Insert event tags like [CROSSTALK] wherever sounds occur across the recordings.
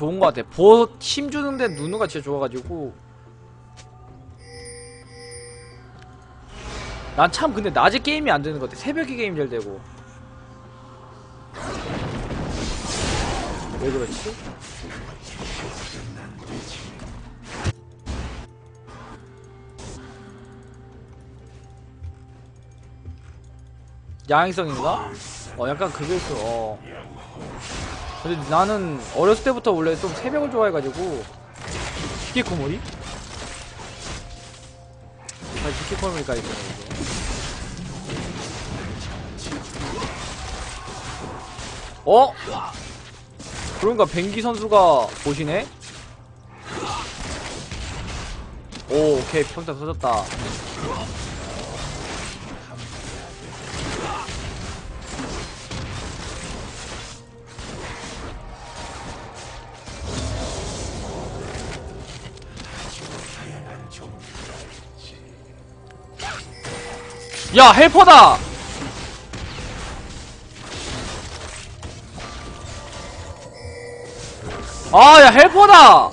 좋은 것 같아. 보, 힘 주는데 누누가 진짜 좋아가지고. 난 참 근데 낮에 게임이 안 되는 것 같아. 새벽에 게임 잘 되고. 왜 그렇지? 양행성인가? 어 약간 그게 있어 어. 근데 나는 어렸을 때부터 원래 좀 새벽을 좋아해가지고 히키코모리? 아 히키코모리가 있네 이거 어? 그런가 뱅기 선수가 보시네? 오 오케이 평타 터졌다 야 헬퍼다! 아 야 헬퍼다!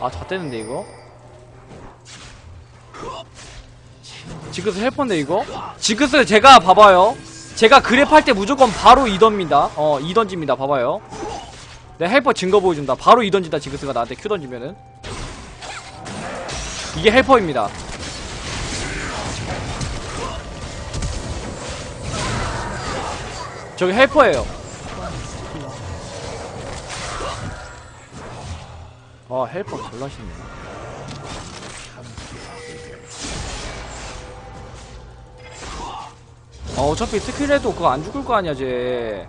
아다 떼는데 이거? 지크스 헬퍼인데 이거? 지크스 제가 봐봐요. 제가 그랩 할 때 무조건 바로 이던입니다. 어 이던집니다. 봐봐요. 내 헬퍼 증거 보여준다. 바로 이던지다 지크스가 나한테 큐 던지면은 이게 헬퍼입니다. 저기 헬퍼예요. 아 헬퍼 졸라시네. 아 어차피 스킬해도 그거 안 죽을 거 아니야 쟤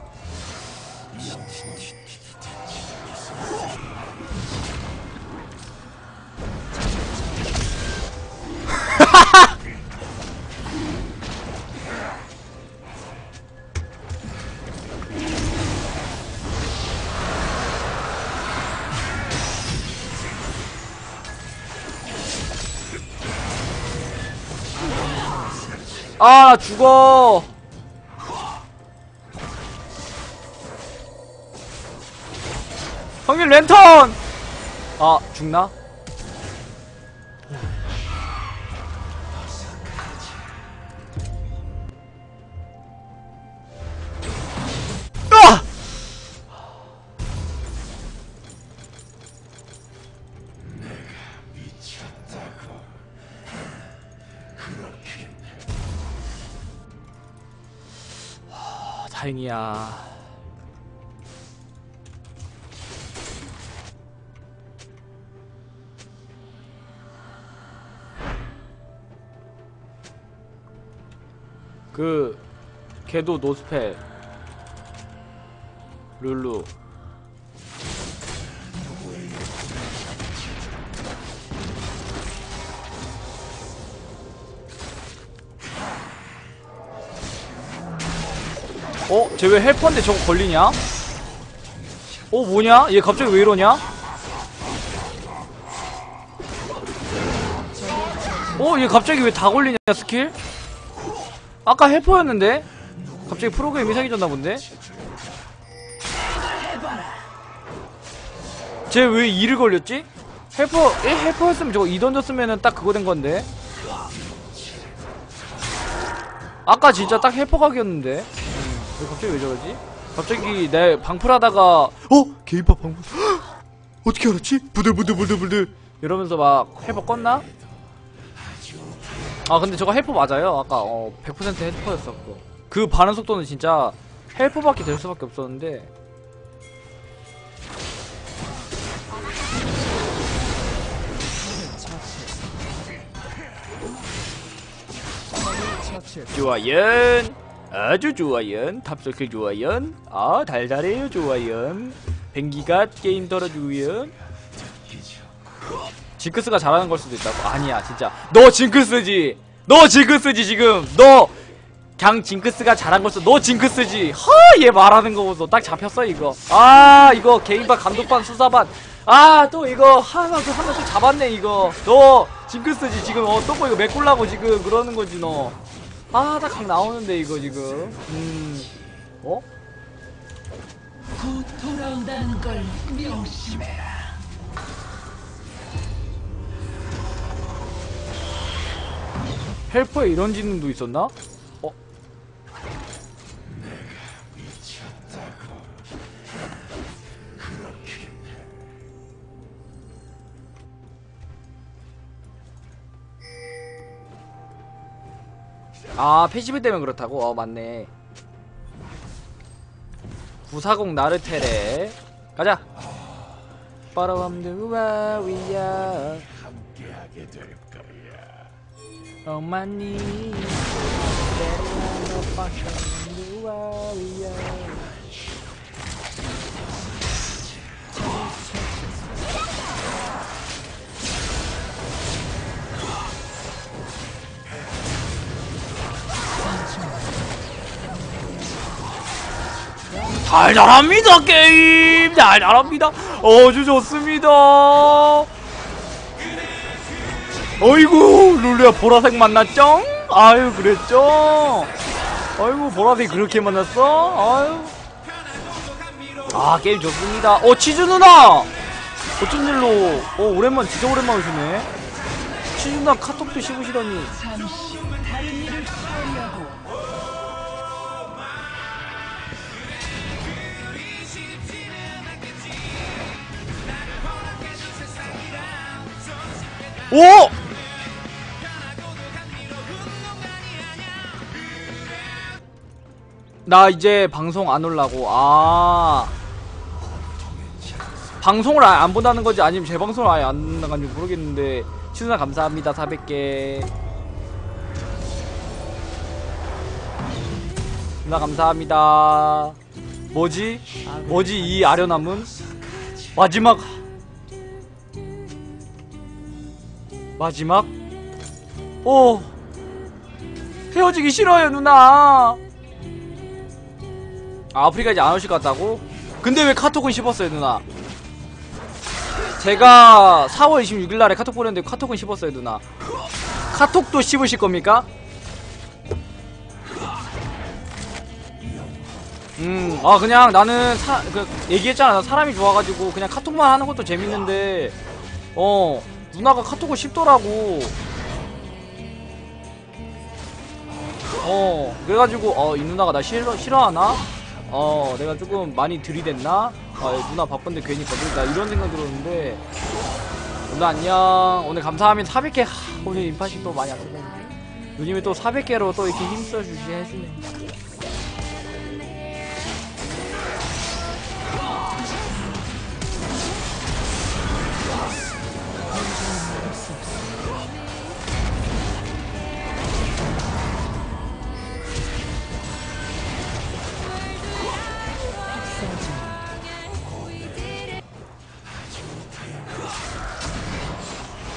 [LAUGHS] 아 죽어 형님 랜턴 아 죽나? 이야. 그 걔도 노스펠 룰루 어? 쟤 왜 헬퍼인데 저거 걸리냐? 어 뭐냐? 얘 갑자기 왜 이러냐? 어? 얘 갑자기 왜 다 걸리냐 스킬? 아까 헬퍼였는데? 갑자기 프로그램 이상해졌나 본데? 쟤 왜 2를 걸렸지? 헬퍼, 에? 헬퍼였으면 저거 2 던졌으면은 딱 그거 된 건데? 아까 진짜 딱 헬퍼 각이었는데? 음, 왜 갑자기 왜 저러지? 갑자기 내 방풀하다가 어? 개인파 방풀 [GASPS] 어떻게 알았지? 부들부들부들부들 이러면서 막 헬퍼 껐나? 아 근데 저거 헬퍼 맞아요 아까 어, 100% 헬퍼였었고 그 반응 속도는 진짜 헬퍼밖에 될 수밖에 없었는데 좋아요 아주 좋아요 탑서클 좋아요 아 달달해요 좋아요 뱅기가 게임 떨어주고요. 징크스가 잘하는 걸 수도 있다고? 아니야 진짜. 너 징크스지! 너 징크스지 지금! 너 그냥 징크스가 잘한 걸 수도 너 징크스지! 허얘 말하는 거 보소. 딱 잡혔어 이거. 아 이거 개인반 감독반 수사반. 아 또 이거 하나 또 하나 또 잡았네 이거. 너 징크스지 지금. 어또뭐 이거 메꿀라고 지금 그러는 거지 너 아, 나각 나오는데, 이거 지금. 음. 어? 곧 돌아온다는 걸 명심해라. 헬퍼에 이런 지능도 있었나? 아 패시브 때문에 그렇다고? 어 맞네. 940 나르테레 가자! 빠라밤 누와 위야? 함께하게 될 거야. 어머니 내려가는 박스 누와 위야 달달합니다 게임. 달달합니다. 아주 좋습니다. 어이구 룰루야 보라색 만났죠? 아유 그랬죠? 아이고 보라색 그렇게 만났어? 아유. 아 게임 좋습니다. 어 치즈 누나! 어쩐 일로? 어 오랜만 진짜 오랜만 오시네. 치즈 누나 카톡도 씹으시더니 오! 나 이제 방송 안 올라고. 아. 방송을 아예 안 본다는 거지? 아니면 제 방송을 아예 안 나간지 모르겠는데. 치즈나 감사합니다. 400개. 누나 감사합니다. 뭐지? 뭐지? 이 아련함은? 마지막 마지막? 오 헤어지기 싫어요 누나 아, 아프리카 이제 안 오실 것 같다고? 근데 왜 카톡은 씹었어요 누나 제가 4월 26일날에 카톡 보냈는데 카톡은 씹었어요 누나 카톡도 씹으실 겁니까? 음, 아 그냥 나는 사, 그 얘기했잖아 나 사람이 좋아가지고 그냥 카톡만 하는 것도 재밌는데 어 누나가 카톡을 씹더라고. 어 그래가지고 어 이 누나가 나 싫어 싫어하나? 어 내가 조금 많이 들이댔나? 아 누나 바쁜데 괜히 거들다. 이런 생각 들었는데. 누나 안녕. 오늘 감사합니다 400개. 하, 오늘 인파식 또 많이 왔었는데 요즘에 또 400개로 또 이렇게 힘써주시 해주네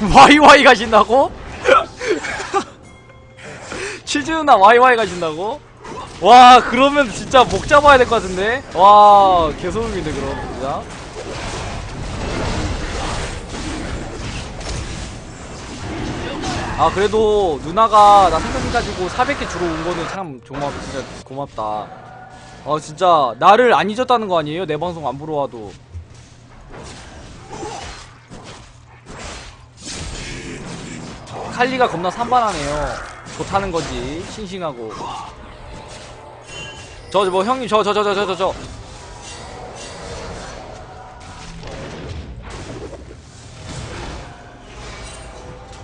[LAUGHS] 와이와이 가신다고? [LAUGHS] 치즈 누나 와이와이 가신다고? 와 그러면 진짜 목 잡아야 될 것 같은데? 와 개소름인데 그럼 진짜 아 그래도 누나가 나 생각해가지고 400개 주러 온 거는 참 정말 진짜 고맙다 아 진짜 나를 안 잊었다는 거 아니에요? 내 방송 안 보러 와도 칼리가 겁나 산만하네요. 좋다는 거지. 싱싱하고. 저, 뭐, 형님, 저, 저, 저, 저, 저, 저, 저.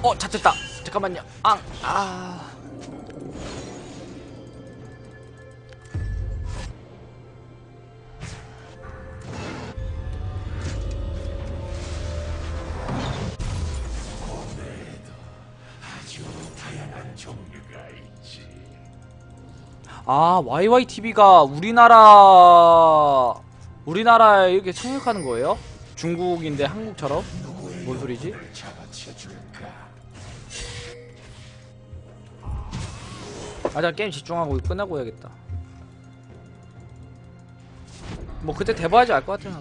어, 잡혔다. 잠깐만요. 아, 아. 아, YYTV가 우리나라, 우리나라에 이렇게 착륙하는 거예요? 중국인데 한국처럼? 뭔 소리지? 아, 자 게임 집중하고 끝나고 해야겠다. 뭐 그때 대봐야지 알 것 같아. 어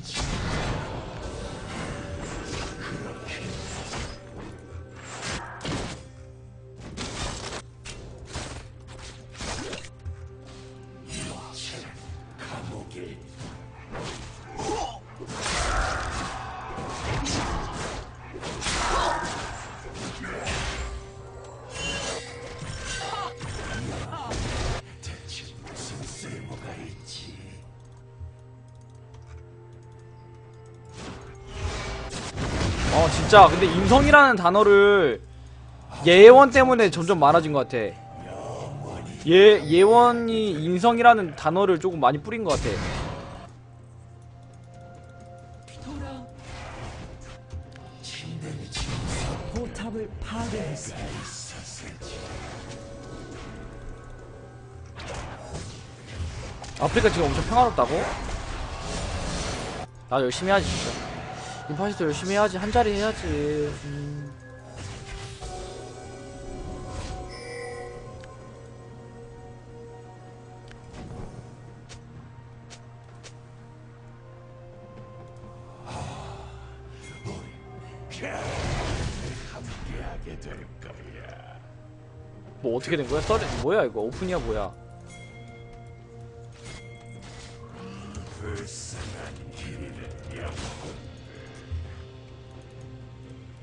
진짜 근데 인성이라는 단어를 예원 때문에 점점 많아진 것 같아 예 예원이 인성이라는 단어를 조금 많이 뿌린 것 같아. 아프리카 지금 엄청 평화롭다고? 나 열심히 해야지 진짜 인파시도 열심히 해야지 한 자리 해야지 음. 함께하게 될 거야. 뭐 어떻게 된 거야? 썰이 뭐야 이거 오픈이야 뭐야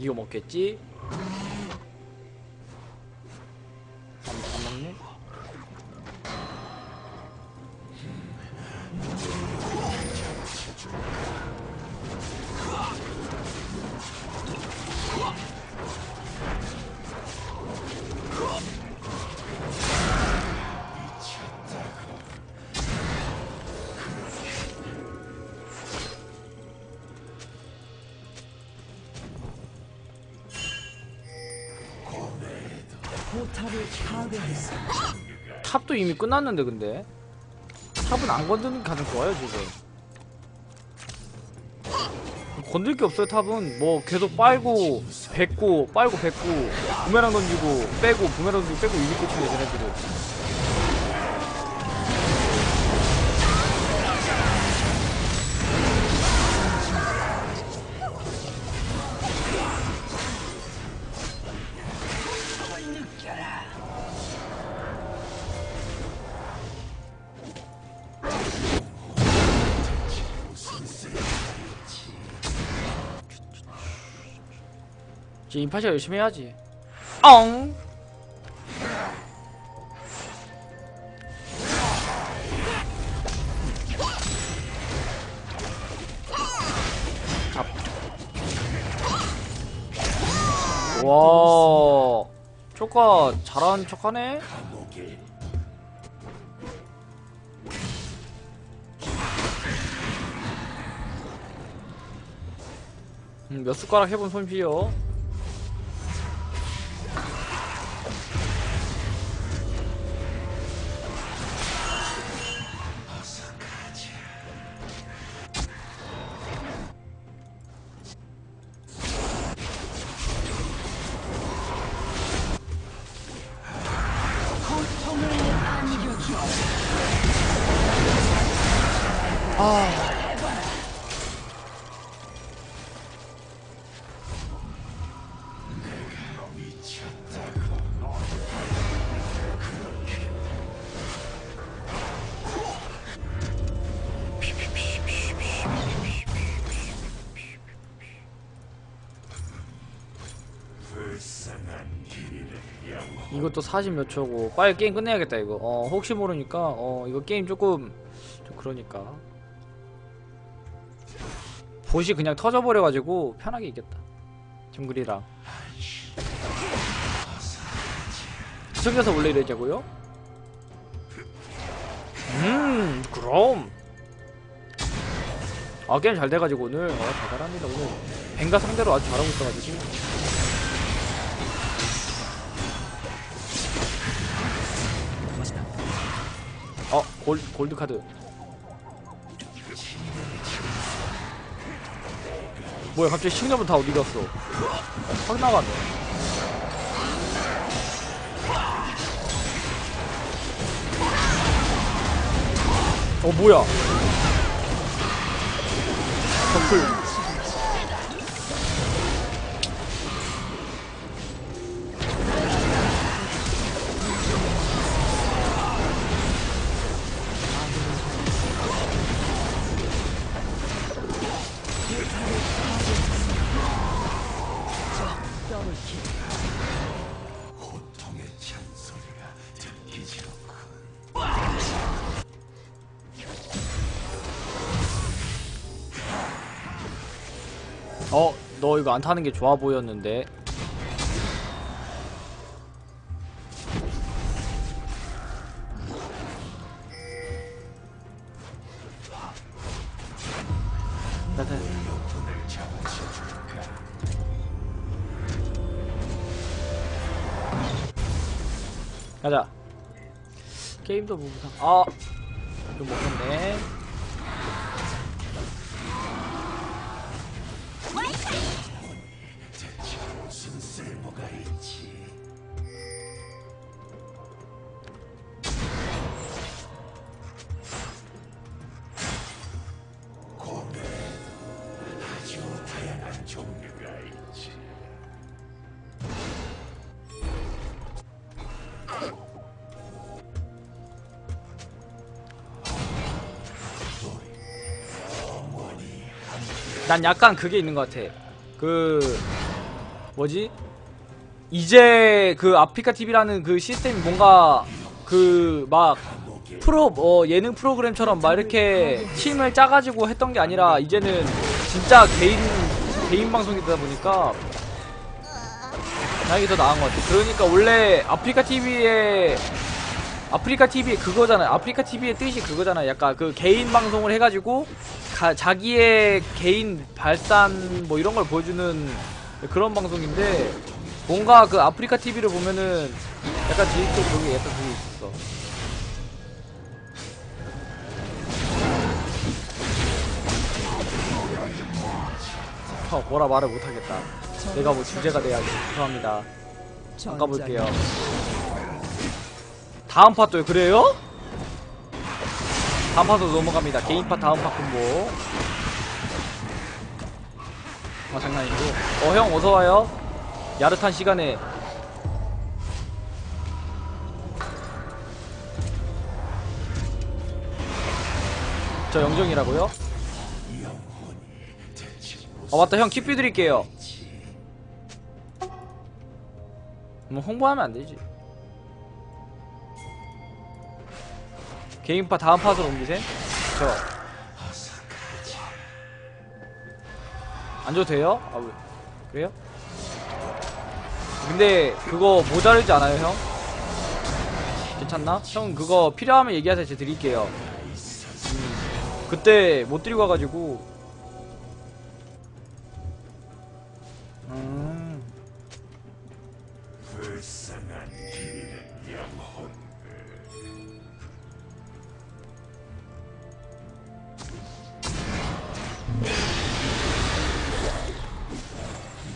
이거 먹겠지? 탑을 파괴했어. 탑도 이미 끝났는데 근데? 탑은 안 건드는 게 가장 좋아요 지금. 건들 게 없어요 탑은. 뭐 계속 빨고 뱉고 빨고 뱉고 부메랑 던지고 빼고 부메랑 던지고 빼고 이게 끝이네 쟤네들은 이제 인파시아 열심히 해야지. 엉. 잡. 와. 쪼까 잘하는 척하네? 음, 몇 숟가락 해본 손피요 영혼 이것도 40몇 초고. 빨리 게임 끝내야겠다 이거. 어 혹시 모르니까 어 이거 게임 조금 좀 그러니까 보시 그냥 터져버려가지고 편하게 이겼다. 정글이랑. 시청자서 원래 이러자고요? 음 그럼. 아 게임 잘 돼가지고 오늘. 어 대단합니다 오늘. 뱅가 상대로 아주 잘하고 있어가지고. 어 골, 골드 카드 뭐야 갑자기 식량은 다 어디 갔어? 확 나갔네. 어 뭐야? 덤플 너 이거 안 타는 게 좋아 보였는데. 가자. 게임도 무상. 아, 좀 먹었네. 난 약간 그게 있는 것 같아. 그 뭐지? 이제 그 아프리카 TV라는 그 시스템이 뭔가 그 막 프로 뭐 예능 프로그램처럼 막 이렇게 팀을 짜가지고 했던 게 아니라 이제는 진짜 개인 개인 방송이 되다 보니까 나에게 더 나은 것 같아. 그러니까 원래 아프리카 TV에 아프리카 TV 그거잖아요. 아프리카 TV의 뜻이 그거잖아요. 약간 그 개인 방송을 해가지고 가- 자기의 개인 발산 뭐 이런 걸 보여주는 그런 방송인데 뭔가 그 아프리카 TV를 보면은 약간 디지털 그게 약간 그게 있어. 어, 뭐라 말을 못하겠다. 내가 뭐 주제가 돼야지. 죄송합니다. 잠깐 볼게요. 다음 파도요. 그래요? 다음 파도 넘어갑니다. 개인 파 다음 파 콤보. 아 장난이고. 어 형 어서와요. 야릇한 시간에. 저 영정이라고요? 어 맞다. 형 킵뷰 드릴게요. 뭐 홍보하면 안 되지 개인파 다음 파서 옮기셈? 저. 안 줘도 돼요? 아, 왜? 그래요? 근데 그거 모자르지 않아요, 형? 괜찮나? 형 그거 필요하면 얘기하세요. 제가 드릴게요. 음, 그때 못 드리고 와가지고.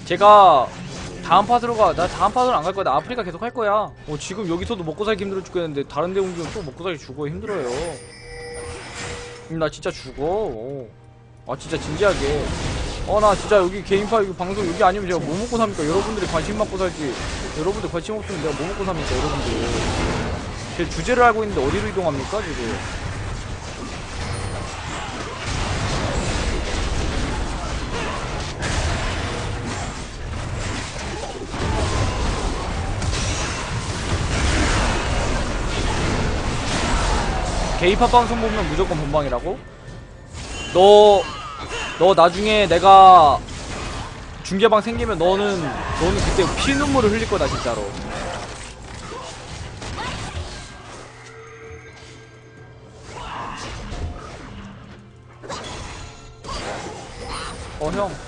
제가 다음 파스로 가. 나 다음 파스로 안 갈 거야. 나 아프리카 계속 할 거야. 어, 지금 여기서도 먹고 살기 힘들어 죽겠는데 다른 데 옮기면 또 먹고 살기 죽어 힘들어요. 음, 나 진짜 죽어. 어. 아 진짜 진지하게. 어 나 진짜 여기 개인파 여기 방송 여기 아니면 제가 뭐 먹고 삽니까? 여러분들이 관심 받고 살지. 여러분들 관심 없으면 내가 뭐 먹고 삽니까? 여러분들. 제 주제를 알고 있는데 어디로 이동합니까 지금? 게이팝 방송 보면 무조건 본방이라고? 너, 너 나중에 내가 중계방 생기면 너는, 너는 그때 피눈물을 흘릴 거다, 진짜로. 어, 형.